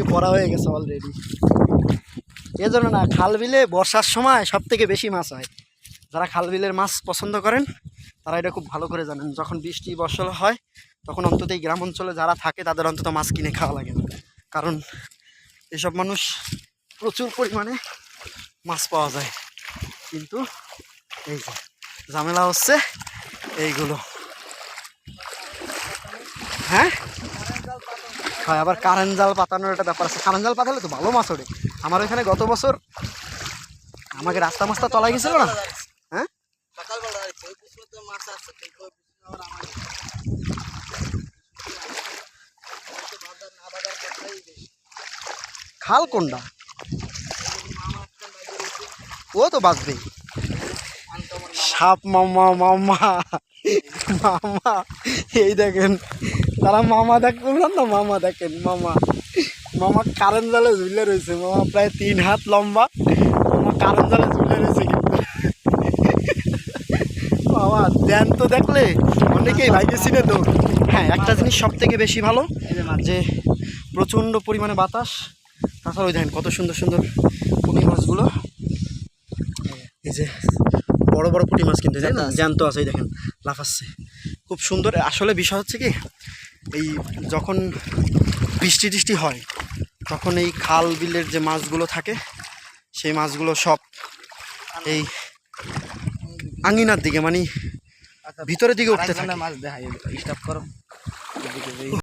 লুঙ্গি পরা হয়ে গেছে অলরেডি এজন্য না, খাল বিলে বর্ষার সময় সব থেকে বেশি মাছ হয়। যারা খাল বিলের মাছ পছন্দ করেন, তারা এটা খুব ভালো করে জানেন। যখন বৃষ্টি বর্ষা হয়, তখন অন্তত এই গ্রাম অঞ্চলে যারা থাকে, তাদের অন্তত মাছ কিনে খাওয়া লাগে না। কারণ এসব মানুষ প্রচুর পরিমাণে মাছ পাওয়া যায়। কিন্তু এই যে, ঝামেলা হচ্ছে এইগুলো। হ্যাঁ? হয়, আবার কারেন্ট জাল পাতানোর একটা ব্যাপার আছে। কারেন্ট জাল পাতালে তো ভালো মাছ ওঠে আমার ওইখানে গত বছর আমাকে রাস্তা মাস্তা তলা গেছিল না? হ্যাঁ? খাল কোনটা? ও তো বাঁচবেই। সাপ মামা মামা মামা। এই দেখেন, তারা মামা দেখবেন না, মামা দেখেন, মামা। মামা কারেন্ট জালে ঝুলে রয়েছে, মামা প্রায় তিন হাত লম্বা, মামা কারেন্ট জালে ঝুলে রয়েছে কিন্তু। মামা দেন তো দেখলে, অনেকেই ভাইকে চিনে তো। হ্যাঁ একটা জিনিস সব থেকে বেশি ভালো, যে প্রচণ্ড পরিমাণে বাতাস, তাছাড়া ওই দেখেন কত সুন্দর সুন্দর পুঁটি মাছগুলো। এই যে বড় বড় পুঁটি মাছ কিন্তু তাই না জ্যান্ত আছে দেখেন লাফাচ্ছে। খুব সুন্দর। আসলে বিষয় হচ্ছে কি এই যখন বৃষ্টি টিষ্টি হয় তখন এই খাল বিলের যে মাছগুলো থাকে সেই মাছগুলো সব এই আঙিনার দিকে মানে ভিতরের দিকে উঠতে থাকে। মাছ দেখাই স্টপ করো।